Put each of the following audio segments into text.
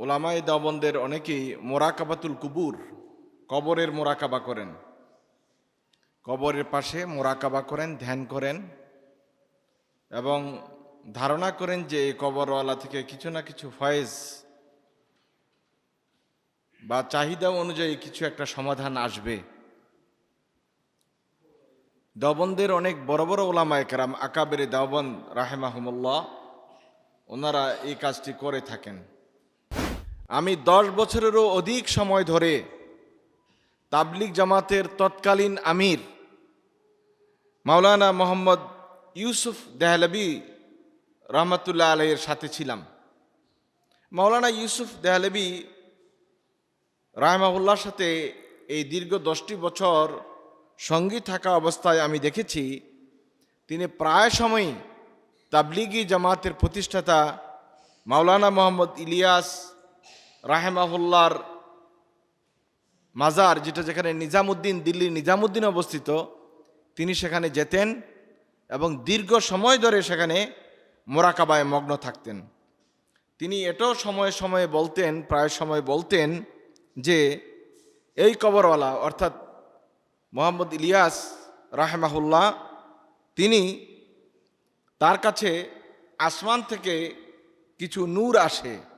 ওলামাই দাবন্দের অনেকেই মোরাকাবাতুল কুবুর, কবরের মোরাকাবা করেন। কবরের পাশে মোরাকাবা করেন, ধ্যান করেন এবং ধারণা করেন যে এই কবরওয়ালা থেকে কিছু না কিছু ফয়েজ বা চাহিদা অনুযায়ী কিছু একটা সমাধান আসবে। দবন্দের অনেক বড় বড় ওলামা একরাম আকাবের দাওবন রাহেমাহমুল্লাহ, ওনারা এই কাজটি করে থাকেন। আমি দশ বছরেরও অধিক সময় ধরে তাবলিগ জামাতের তৎকালীন আমির মাওলানা মোহাম্মদ ইউসুফ দেহলবি রহমতুল্লাহ আলহের সাথে ছিলাম। মাওলানা ইউসুফ দেহলবি রাহমাহুল্লার সাথে এই দীর্ঘ দশটি বছর সঙ্গী থাকা অবস্থায় আমি দেখেছি, তিনি প্রায় সময়ই তাবলিগি জামাতের প্রতিষ্ঠাতা মাওলানা মোহাম্মদ ইলিয়াস রাহেমাহুল্লার মাজার, যেটা যেখানে নিজামুদ্দিন, দিল্লির নিজামুদ্দিন অবস্থিত, তিনি সেখানে যেতেন এবং দীর্ঘ সময় ধরে সেখানে মোরাকাবায় মগ্ন থাকতেন। তিনি এটাও সময়ে সময়ে বলতেন, প্রায় সময় বলতেন যে, এই কবরওয়ালা, অর্থাৎ মোহাম্মদ ইলিয়াস রাহেমাহুল্লাহ, তিনি তার কাছে আসমান থেকে কিছু নূর আসে।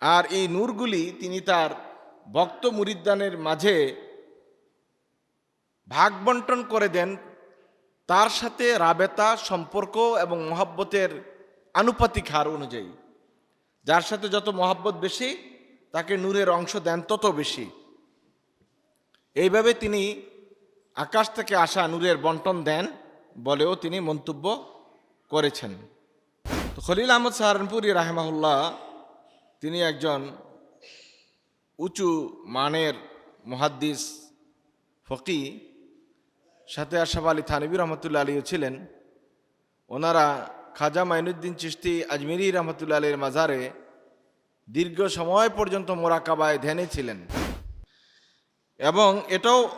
আর এই নূরগুলি তিনি তার ভক্ত মুরিদ্দানের মাঝে ভাগ বন্টন করে দেন। তার সাথে রাবেতা সম্পর্ক এবং মহাব্বতের আনুপাতিক হার অনুযায়ী। যার সাথে যত মহাব্বত বেশি, তাকে নূরের অংশ দেন তত বেশি। এইভাবে তিনি আকাশ থেকে আসা নূরের বন্টন দেন বলেও তিনি মন্তব্য করেছেন। তো খলিল আহমদ সাহারনপুরি রাহেমাহুল্লাহ তিনি একজন উঁচু মানের মুহাদ্দিস ফকি। সাথে আশাফ আলী থানবী রহমতুল্লা আলীও ছিলেন। ওনারা খাজা মাইনুদ্দিন চিস্তি আজমিরি রহমতুল্লা আলীর মাজারে দীর্ঘ সময় পর্যন্ত মোরাকাবায় ধ্যানে ছিলেন। এবং এটাও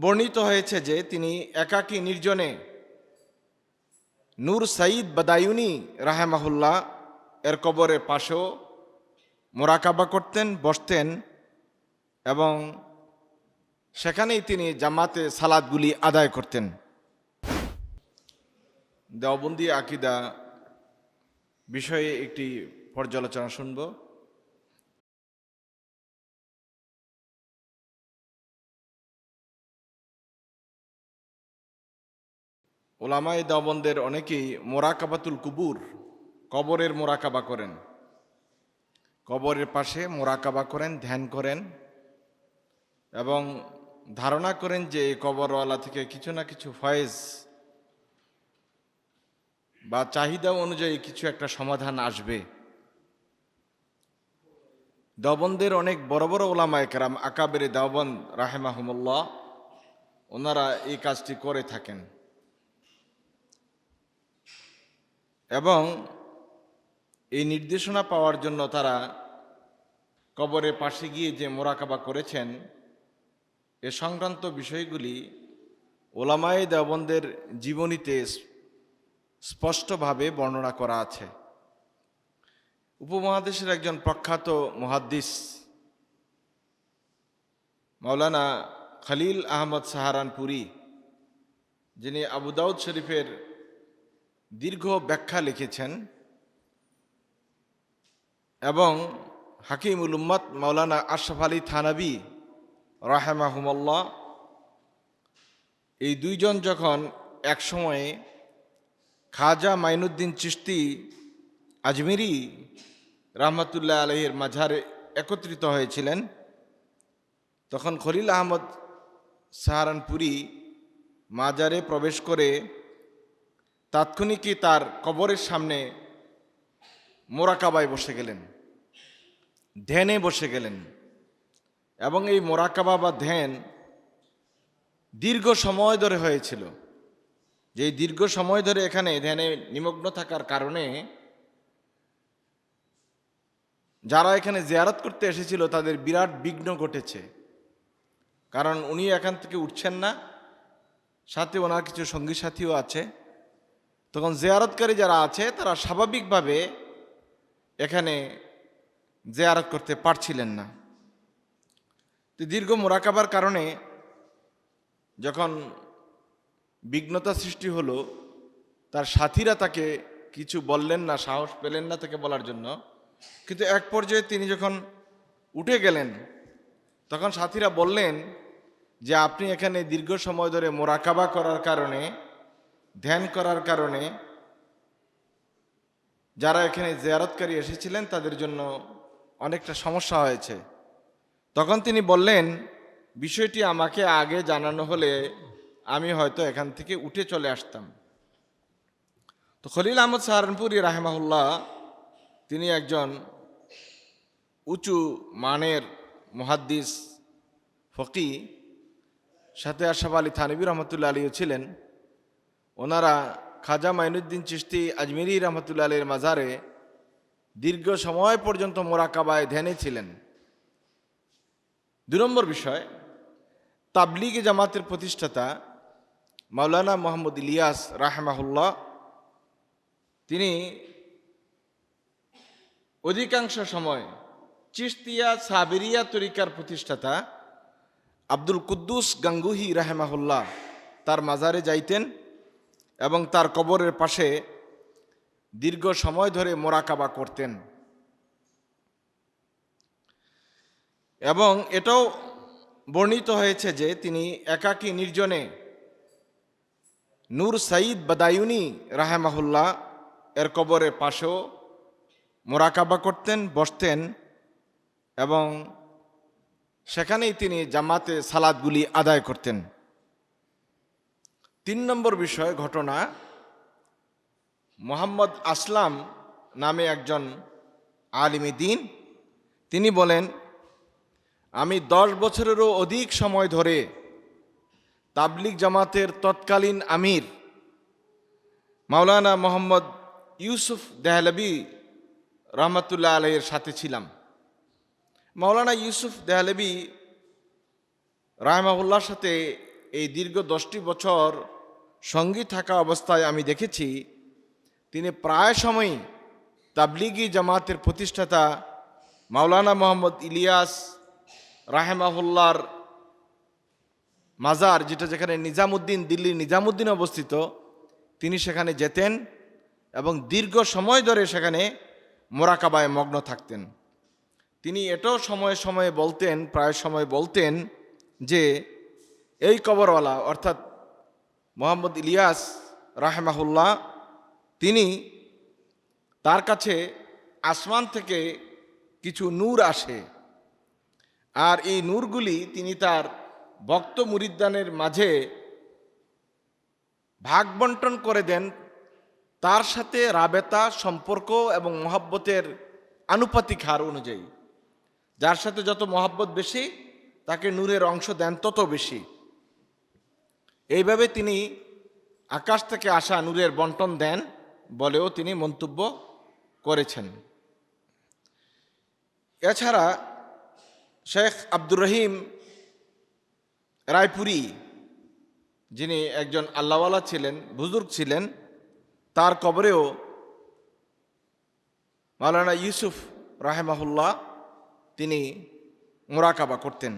বর্ণিত হয়েছে যে তিনি একাকী নির্জনে নূর সাইদ বাদায়ুনি রাহেমাহুল্লাহ এর কবরের পাশেও মোরাকাবা করতেন, বসতেন এবং সেখানেই তিনি জামাতে সালাদগুলি আদায় করতেন। দেওবন্দি আকিদা বিষয়ে একটি পর্যালোচনা শুনব। ওলামাই দেওবন্দের অনেকেই মোরাকাবাতুল কুবুর, কবরের মোরাকাবা করেন। কবরের পাশে মোরাকাবা করেন, ধ্যান করেন এবং ধারণা করেন যে এই কবরওয়ালা থেকে কিছু না কিছু ফয়েজ বা চাহিদা অনুযায়ী কিছু একটা সমাধান আসবে। দবনদের অনেক বড় বড় ওলামা একরাম আকাবের দাওবন রাহেমাহমুল্লাহ, ওনারা এই কাজটি করে থাকেন। এবং এই নির্দেশনা পাওয়ার জন্য তারা কবরের পাশে গিয়ে যে মোরাকাবা করেছেন, এ সংক্রান্ত বিষয়গুলি ওলামাই দেওবন্দের জীবনীতে স্পষ্টভাবে বর্ণনা করা আছে। উপমহাদেশের একজন প্রখ্যাত মহাদ্দিস মাওলানা খলিল আহমদ সাহারানপুরি, যিনি আবু দাউদ শরীফের দীর্ঘ ব্যাখ্যা লিখেছেন এবং হাকিমুল উম্মত মাওলানা আশরাফ আলী থানাবি রাহেমাহুমল্লাহ, এই দুইজন যখন একসময়ে খাজা মাইনুদ্দিন চিস্তি আজমিরি রহমতুল্লাহ আলহের মাঝারে একত্রিত হয়েছিলেন, তখন খলিল আহমদ সাহারানপুরি মাজারে প্রবেশ করে তাৎক্ষণিকই তার কবরের সামনে মোরাকাবায় বসে গেলেন। ধ্যানে বসে গেলেন। এবং এই মোরাকাবা বা ধ্যান দীর্ঘ সময় ধরে হয়েছিল। যে দীর্ঘ সময় ধরে এখানে ধ্যানে নিমগ্ন থাকার কারণে যারা এখানে জিয়ারত করতে এসেছিল, তাদের বিরাট বিঘ্ন ঘটেছে। কারণ উনি এখান থেকে উঠছেন না, সাথে ওনার কিছু সঙ্গী সাথীও আছে। তখন জিয়ারতকারী যারা আছে, তারা স্বাভাবিকভাবে এখানে জেয়ারত করতে পারছিলেন না। তো দীর্ঘ মোরাকাবার কারণে যখন বিঘ্নতা সৃষ্টি হলো, তার সাথীরা তাকে কিছু বললেন না, সাহস পেলেন না তাকে বলার জন্য। কিন্তু এক পর্যায়ে তিনি যখন উঠে গেলেন, তখন সাথীরা বললেন যে, আপনি এখানে দীর্ঘ সময় ধরে মোরাকাবা করার কারণে, ধ্যান করার কারণে যারা এখানে জিয়ারতকারী এসেছিলেন, তাদের জন্য অনেকটা সমস্যা হয়েছে। তখন তিনি বললেন, বিষয়টি আমাকে আগে জানানো হলে আমি হয়তো এখান থেকে উঠে চলে আসতাম। তো খলিল আহমদ সাহারানপুরি রাহেমাহুল্লাহ, তিনি একজন উঁচু মানের মুহাদ্দিস ফকি, সাথে আশাফ আলী থানবী রহমতুল্লা আলীও ছিলেন। ওনারা খাজা মাইনুদ্দিন চিস্তি আজমিরি রহমতুল্লা আলীর মাজারে দীর্ঘ সময় পর্যন্ত মোরাকাবায় ধ্যানে ছিলেন। দু নম্বর বিষয়, তাবলিগে জামাতের প্রতিষ্ঠাতা মাওলানা মোহাম্মদ ইলিয়াস রাহমাহুল্লাহ, তিনি অধিকাংশ সময় চিস্তিয়া সাবেরিয়া তরিকার প্রতিষ্ঠাতা আব্দুল কুদ্দুস গাঙ্গুহি রাহেমাহুল্লাহ তার মাজারে যাইতেন এবং তার কবরের পাশে দীর্ঘ সময় ধরে মোরাকাবা করতেন। এবং এটাও বর্ণিত হয়েছে যে তিনি একাকী নির্জনে নূর সাইদ বাদায়ুনি রাহেমাহুল্লাহ এর কবরের পাশেও মোরাকাবা করতেন, বসতেন এবং সেখানেই তিনি জামাতে সালাদগুলি আদায় করতেন। তিন নম্বর বিষয়, ঘটনা মোহাম্মদ আসলাম নামে একজন আলিমী দিন। তিনি বলেন, আমি দশ বছরেরও অধিক সময় ধরে তাবলিক জামাতের তৎকালীন আমির মাওলানা মোহাম্মদ ইউসুফ দেহলবি রহমতুল্লাহ আলহের সাথে ছিলাম। মাওলানা ইউসুফ দেহলবি রাহমাউল্লাহর সাথে এই দীর্ঘ দশটি বছর সঙ্গী থাকা অবস্থায় আমি দেখেছি তিনি প্রায় সময়ই তাবলিগি জামাতের প্রতিষ্ঠাতা মাওলানা মোহাম্মদ ইলিয়াস রাহেমাহুল্লার মাজার, যেটা যেখানে নিজামুদ্দিন, দিল্লির নিজামুদ্দিন অবস্থিত, তিনি সেখানে যেতেন এবং দীর্ঘ সময় ধরে সেখানে মোরাকাবায় মগ্ন থাকতেন। তিনি এটাও সময়ে সময়ে বলতেন, প্রায় সময় বলতেন যে, এই কবরওয়ালা, অর্থাৎ মোহাম্মদ ইলিয়াস রাহেমাহুল্লাহ তিনি তার কাছে আসমান থেকে কিছু নূর আসে। আর এই নূরগুলি তিনি তার ভক্ত মুরিদ্দানের মাঝে ভাগ বন্টন করে দেন। তার সাথে রাবেতা, সম্পর্ক এবং মহাব্বতের আনুপাতিক হার অনুযায়ী। যার সাথে যত মহাব্বত বেশি, তাকে নূরের অংশ দেন তত বেশি। এইভাবে তিনি আকাশ থেকে আসা নূরের বন্টন দেন। বলেও তিনি মন্তব্য করেছেন। এছাড়া শেখ আব্দুর রহিম রায়পুরি, যিনি একজন আল্লাহওয়ালা ছিলেন, বুজুর্গ ছিলেন, তার কবরেও মাওলানা ইউসুফ রাহেমাহুল্লাহ তিনি মোরাকাবা করতেন।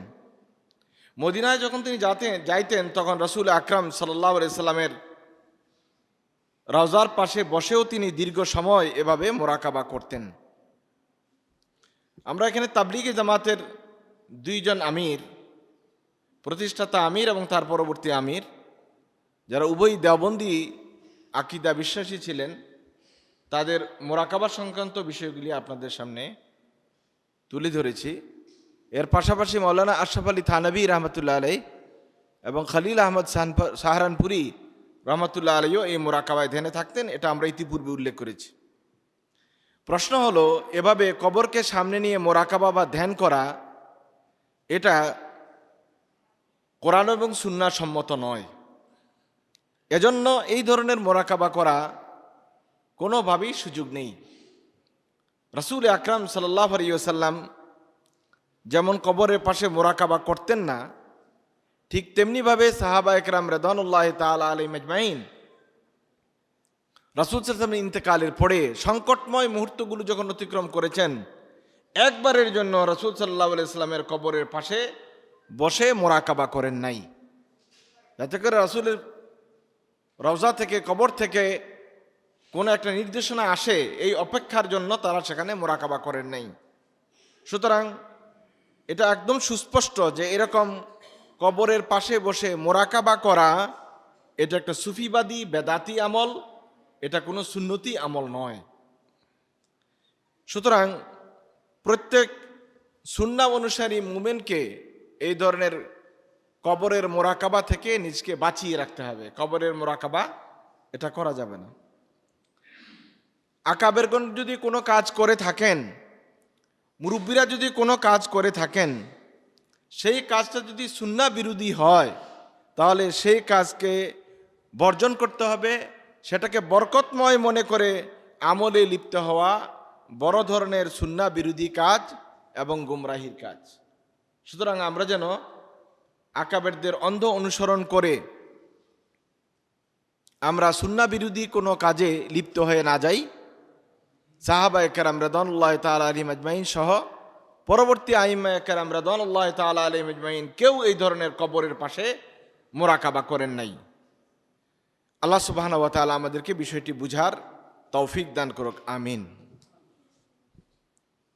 মদিনায় যখন তিনি যাতেন যাইতেন, তখন রসুল আকরাম সাল্লাহ সাল্লামের রওজার পাশে বসেও তিনি দীর্ঘ সময় এভাবে মোরাকাবা করতেন। আমরা এখানে তাবলিগে জামাতের দুইজন আমির, প্রতিষ্ঠাতা আমির এবং তার পরবর্তী আমির, যারা উভয় দেওবন্দি আকিদা বিশ্বাসী ছিলেন, তাদের মোরাকাবা সংক্রান্ত বিষয়গুলি আপনাদের সামনে তুলে ধরেছি। এর পাশাপাশি মৌলানা আশরাফ আলী থানবী রহমতুল্লাহ আলাই এবং খালিল আহমদ সাহারানপুরি রহমতুল্লাহ আলাইও এই মোরাকাবায় ধ্যানে থাকতেন, এটা আমরা ইতিপূর্বে উল্লেখ করেছি। প্রশ্ন হলো, এভাবে কবরকে সামনে নিয়ে মোরাকাবা বা ধ্যান করা, এটা কোরআন এবং সুন্না সম্মত নয়। এজন্য এই ধরনের মোরাকাবা করা কোনোভাবেই সুযোগ নেই। রসুল আকরাম সাল্লাহ আলিয়াল্লাম যেমন কবরের পাশে মোরাকাবা করতেন না ঠিক তেমনিভাবে সাহাবা একরাম রেদানুল্লাহ তাল আলী মেজমাইন রাসুল সাল্লাম ইন্তেকালের পরে সংকটময় মুহূর্তগুলো যখন অতিক্রম করেছেন, একবারের জন্য রসুল সাল্লাহ ইসলামের কবরের পাশে বসে মোরাকাবা করেন নাই। যাতে করে রসুলের রওজা থেকে, কবর থেকে কোনো একটা নির্দেশনা আসে, এই অপেক্ষার জন্য তারা সেখানে মোরাকাবা করেন নাই। সুতরাং এটা একদম সুস্পষ্ট যে এরকম কবরের পাশে বসে মোরাকাবা করা, এটা একটা সুফিবাদী, বেদাতি আমল, এটা কোনো সুন্নতি আমল নয়। সুতরাং প্রত্যেক সুন্না অনুসারী মুমেনকে এই ধরনের কবরের মোরাকাবা থেকে নিজকে বাঁচিয়ে রাখতে হবে। কবরের মোরাকাবা, এটা করা যাবে না। আকাবেরগণ যদি কোনো কাজ করে থাকেন, মুরব্বীরা যদি কোনো কাজ করে থাকেন সেই কাজটা যদি সুন্না বিরোধী হয়, তাহলে সেই কাজকে বর্জন করতে হবে। সেটাকে বরকতময় মনে করে আমলে লিপ্ত হওয়া বড় ধরনের সুন্না বিরোধী কাজ এবং গুমরাহির কাজ। সুতরাং আমরা যেন আকাবেরদের অন্ধ অনুসরণ করে আমরা সুন্না বিরোধী কোনো কাজে লিপ্ত হয়ে না যাই। সাহাবা একরাম রদনুল্লাহ তালা আলী মজমাইন সহ পরবর্তী আইমা একেরাম রদনুল্লাহ তালা আলী মজমাইন কেউ এই ধরনের কবরের পাশে মোরাকাবা করেন নাই। আল্লাহ সুবাহান ওয়া আমাদেরকে বিষয়টি বুঝার তৌফিক দান করুক, আমিন।